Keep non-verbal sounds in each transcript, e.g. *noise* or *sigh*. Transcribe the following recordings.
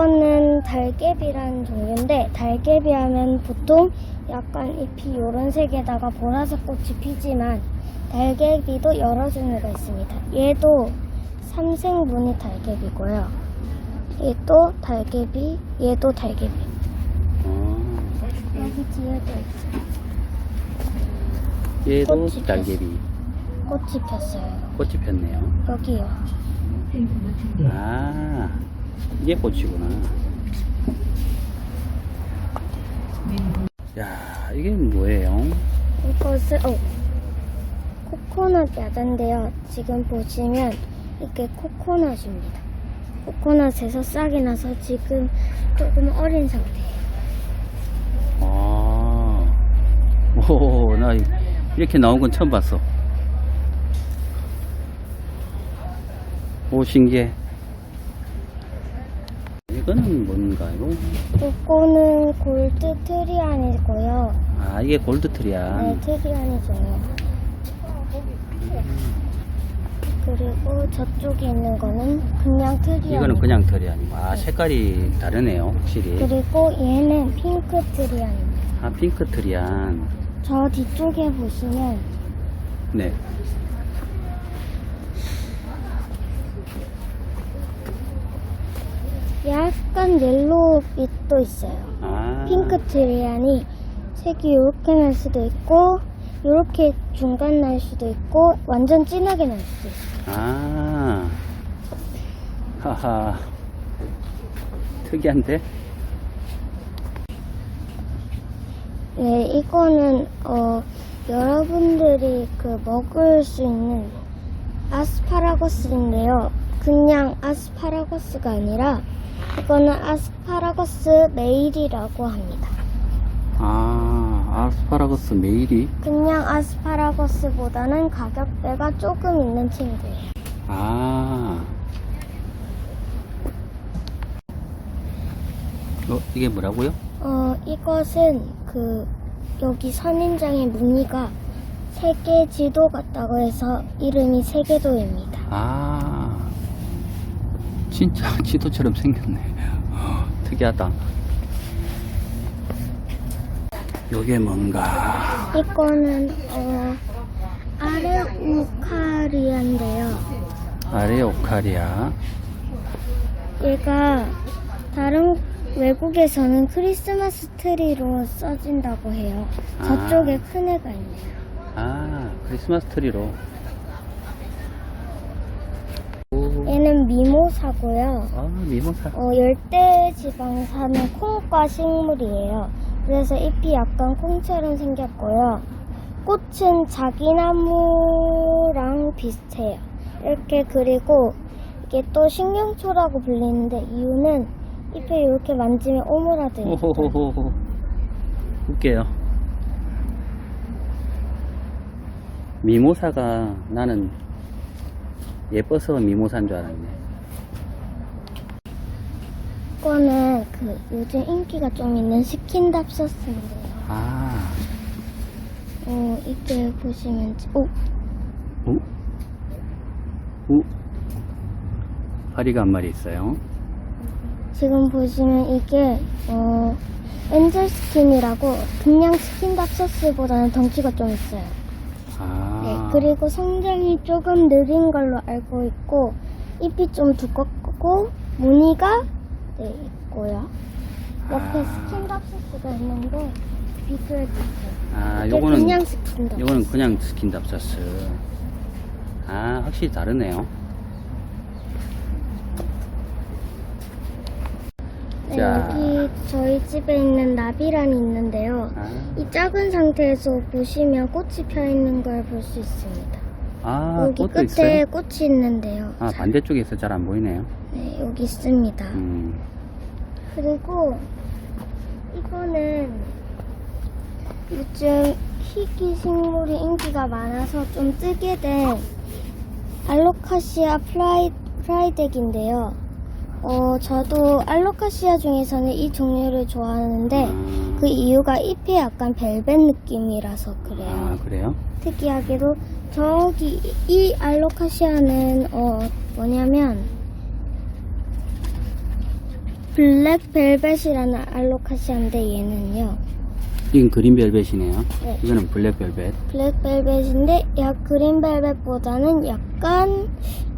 이거는 달개비라는 종류인데 달개비 하면 보통 약간 잎이 이런 색에다가 보라색 꽃이 피지만 달개비도 여러 종류가 있습니다. 얘도 삼색무늬 달개비고요. 얘도 달개비, 얘도 달개비. 어, 여기 뒤에도 있죠. 얘도 꽃이 달개비. 꽃이 폈어요. 꽃이 폈네요. 여기요. 아, 이게 꽃이구나. 야, 이게 뭐예요? 이것은 어, 코코넛 야자인데요. 지금 보시면 이게 코코넛입니다. 코코넛에서 싹이 나서 지금 조금 어린 상태예요. 아, 오, 나 이- 이렇게 나온 건 처음 봤어. 오, 신기해. 이거는 뭔가요? 이거는 골드 트리안이고요. 아, 이게 골드 트리안. 네, 트리안이죠. 그리고 저쪽에 있는 거는 그냥 트리안. 이거는 그냥 트리안이고. 아, 색깔이 다르네요, 확실히. 그리고 얘는 핑크 트리안입니다. 아, 핑크 트리안. 저 뒤쪽에 보시면 네. 약간 옐로우빛도 있어요. 아, 핑크 트리안이 색이 이렇게 날 수도 있고 이렇게 중간 날 수도 있고 완전 진하게 날 수도 있어요. 아, 하하. 특이한데? 네, 이거는 어 여러분들이 그 먹을 수 있는 아스파라거스인데요. 그냥 아스파라거스가 아니라 이거는 아스파라거스 메일이라고 합니다. 아, 아스파라거스 메일이? 그냥 아스파라거스보다는 가격대가 조금 있는 친구예요. 아. 어, 이게 뭐라고요? 어, 이것은 그 여기 선인장의 무늬가 세계 지도 같다고 해서 이름이 세계도입니다. 아, 진짜 *laughs* 지도처럼 생겼네. 특이하다. 요게 뭔가. 이거는 어 아레우카리아인데요. 아레오카리아. 얘가 다른 외국에서는 크리스마스 트리로 써진다고 해요. 아. 저쪽에 큰 애가 있네요. 아, 크리스마스 트리로. 미모사고요. 아, 미모사. 어, 열대 지방 사는 콩과 식물이에요. 그래서 잎이 약간 콩처럼 생겼고요. 꽃은 자기 나무랑 비슷해요. 이렇게 그리고 이게 또 신경초라고 불리는데 이유는 잎에 이렇게 만지면 오므라드니까. 오호호호호. 웃겨요. 미모사가 나는 예뻐서 미모사인 줄 알았네. 이거는 그 요즘 인기가 좀 있는 스킨답서스인데요. 아, 어, 이게 보시면 오, 오? 오? 파리가 한 마리 있어요. 지금 보시면 이게 어 엔젤 스킨이라고 그냥 스킨답서스보다는 덩치가 좀 있어요. 아, 네, 그리고 성장이 조금 느린 걸로 알고 있고 잎이 좀 두껍고 무늬가 네, 있고요. 옆에 아. 스킨답서스가 있는데 비교해 주세요. 아, 이게 요거는 그냥 스킨답서스. 요거는 그냥 스킨답서스. 아, 확실히 다르네요. 네, 자. 여기 저희 집에 있는 나비란이 있는데요. 아, 이 작은 상태에서 보시면 꽃이 펴 있는 걸 볼 수 있습니다. 아 여기 꽃도 끝에 있어요? 꽃이 있는데요. 아, 반대쪽에 있어 잘안 보이네요. 네, 여기 있습니다. 음, 그리고 이거는 요즘 희귀 식물이 인기가 많아서 좀 뜨게 된 알로카시아 프라이, 프라이덱인데요. 어, 저도 알로카시아 중에서는 이 종류를 좋아하는데 아, 그 이유가 잎이 약간 벨벳 느낌이라서 그래요. 아, 그래요? 특이하게도 저기 이 알로카시아는 어 뭐냐면 블랙벨벳이라는 알로카시아인데 얘는요. 이건 그린벨벳이네요. 네. 이거는 블랙벨벳. 블랙벨벳인데 약 그린벨벳보다는 약간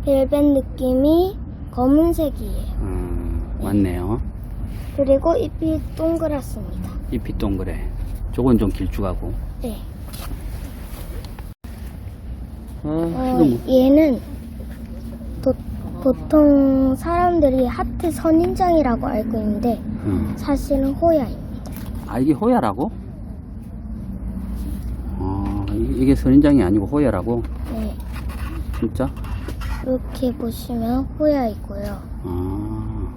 벨벳 느낌이 검은색이에요. 음, 맞네요. 그리고 잎이 동그랗습니다. 잎이 동그래. 저건 좀 길쭉하고. 네. 어, 어, 이거 뭐, 얘는 보, 보통 사람들이 하트 선인장이라고 알고 있는데 음. 사실은 호야입니다. 아, 이게 호야라고? 어, 이- 이게 선인장이 아니고 호야라고? 네. 진짜? 이렇게 보시면 호야이고요. 아.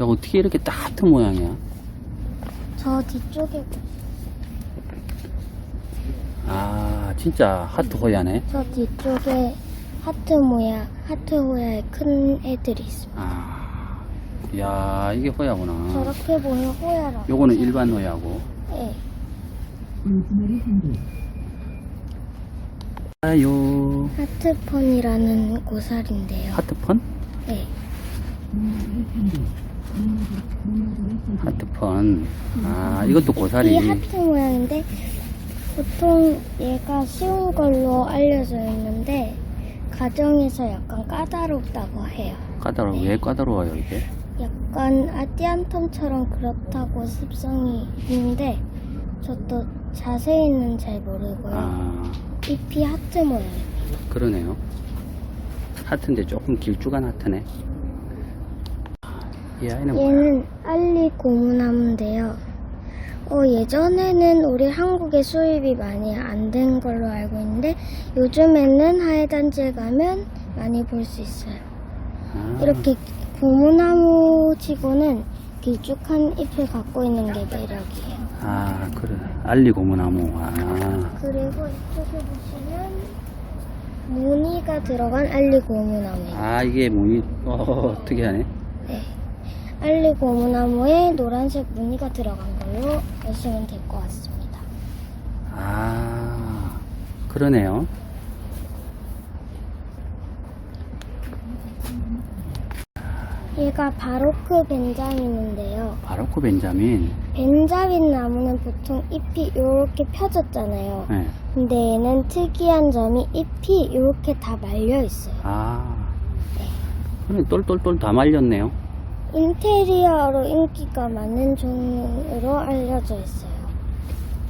야, 어떻게 이렇게 딱 하트 모양이야? 저 뒤쪽에 아, 진짜 하트 호야네. 저 뒤쪽에 하트 모양, 하트 호야의 큰 애들이 있습니다. 아. 야, 이게 호야구나. 저렇게 보면 호야라고. 요거는 일반 호야고. 네. 아요. 하트펀이라는 고사리인데요. 하트펀? 네. 하트펀. 아, 이것도 고사리. 이 하트 모양인데 보통 얘가 쉬운 걸로 알려져 있는데 가정에서 약간 까다롭다고 해요. 까다로워. 왜 까다로워요, 이게? 약간 아디안텀처럼 그렇다고 습성이 있는데 저도 자세히는 잘 모르고요. 아, 잎이 하트 모양이에요. 그러네요. 하트인데 조금 길쭉한 하트네. 이 아이는 뭐야? 얘는 알리 고무나무인데요. 어, 예전에는 우리 한국에 수입이 많이 안 된 걸로 알고 있는데 요즘에는 하회단지에 가면 많이 볼 수 있어요. 아, 이렇게 고무나무 치고는 길쭉한 잎을 갖고 있는 게 매력이에요. 아, 그래. 알리 고무나무. 아, 그리고 이쪽에 보시면 무늬가 들어간 알리 고무나무예요. 아 이게 뭐니? 어, 특이하네. 네. 알리 고무나무에 노란색 무늬가 들어간 걸로 보시면 될 것 같습니다. 아, 그러네요. 얘가 바로크 벤자민인데요. 바로크 벤자민. 벤자민 나무는 보통 잎이 이렇게 펴졌잖아요. 네. 근데 얘는 특이한 점이 잎이 이렇게 다 말려 있어요. 아, 그래 똘똘똘 다 말렸네요. 인테리어로 인기가 많은 종으로 알려져 있어요.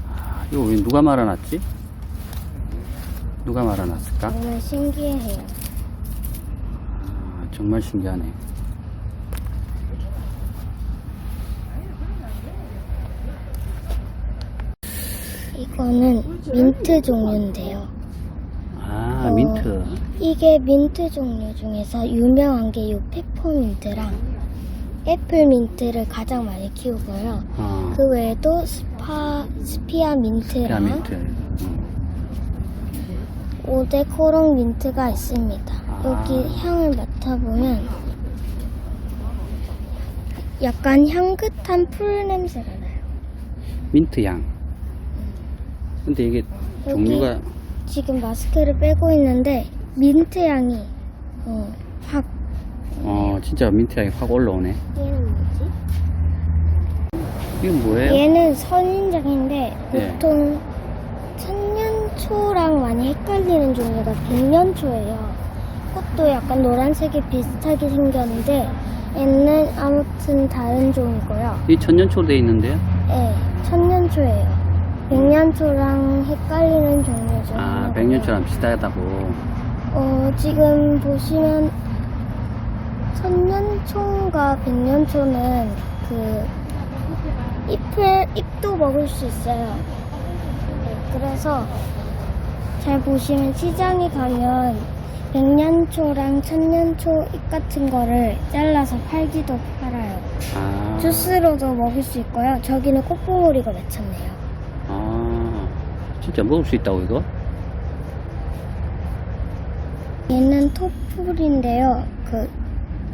아, 이거 왜 누가 말아놨지? 누가 말아놨을까? 정말 신기해요. 아, 정말 신기하네. 이거는 민트 종류인데요. 아, 어. 민트. 이게 민트 종류 중에서 유명한 게 이 페퍼민트랑 애플민트를 가장 많이 키우고요. 어, 그 외에도 스파, 스피아 민트랑 피아민트. 음. 오데 코롱 민트가 있습니다. 아. 여기 향을 맡아보면 약간 향긋한 풀 냄새가 나요. 민트 향. 근데 이게 종류가 지금 마스크를 빼고 있는데 민트 향이 어, 확 어 진짜 민트 향이 확 올라오네. 얘는 뭐지? 이건 뭐예요? 얘는 선인장인데 네. 보통 천년초랑 많이 헷갈리는 종류가 백년초예요. 꽃도 약간 노란색이 비슷하게 생겼는데 얘는 아무튼 다른 종이고요. 이 천년초 돼 있는데요? 네, 천년초예요. 백년초랑 헷갈리는 종류죠. 아, 백년초랑 비슷하다고. 어, 지금 보시면 천년초과 백년초는 그 잎을 잎도 먹을 수 있어요. 네, 그래서 잘 보시면 시장에 가면 백년초랑 천년초 잎 같은 거를 잘라서 팔기도 팔아요. 아, 주스로도 먹을 수 있고요. 저기는 꽃봉오리가 맺혔네요. 아, 진짜 먹을 수 있다고 이거? 얘는 토플인데요. 그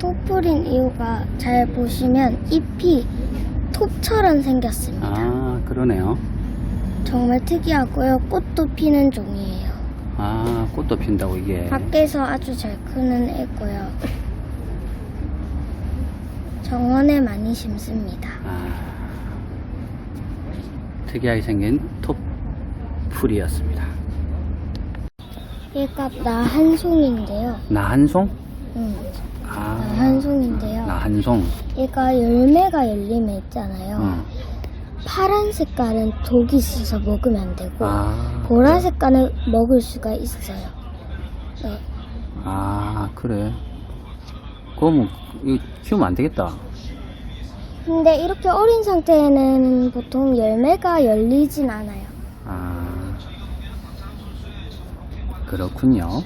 토플인 이유가 잘 보시면 잎이 톱처럼 생겼습니다. 아, 그러네요. 정말 특이하고요. 꽃도 피는 종이에요. 아, 꽃도 핀다고 이게. 밖에서 아주 잘 크는 애고요. 정원에 많이 심습니다. 아, 특이하게 생긴 톱풀이었습니다. 얘가 나한송인데요. 나한송? 응, 아, 나한송인데요. 나한송. 얘가 열매가 열리면 있잖아요. 응. 파란 색깔은 독이 있어서 먹으면 안 되고 아, 보라 색깔은 먹을 수가 있어요. 네. 아, 그래. 그러면 이거 키우면 안 되겠다. 근데 이렇게 어린 상태에는 보통 열매가 열리진 않아요. 아, 그렇군요.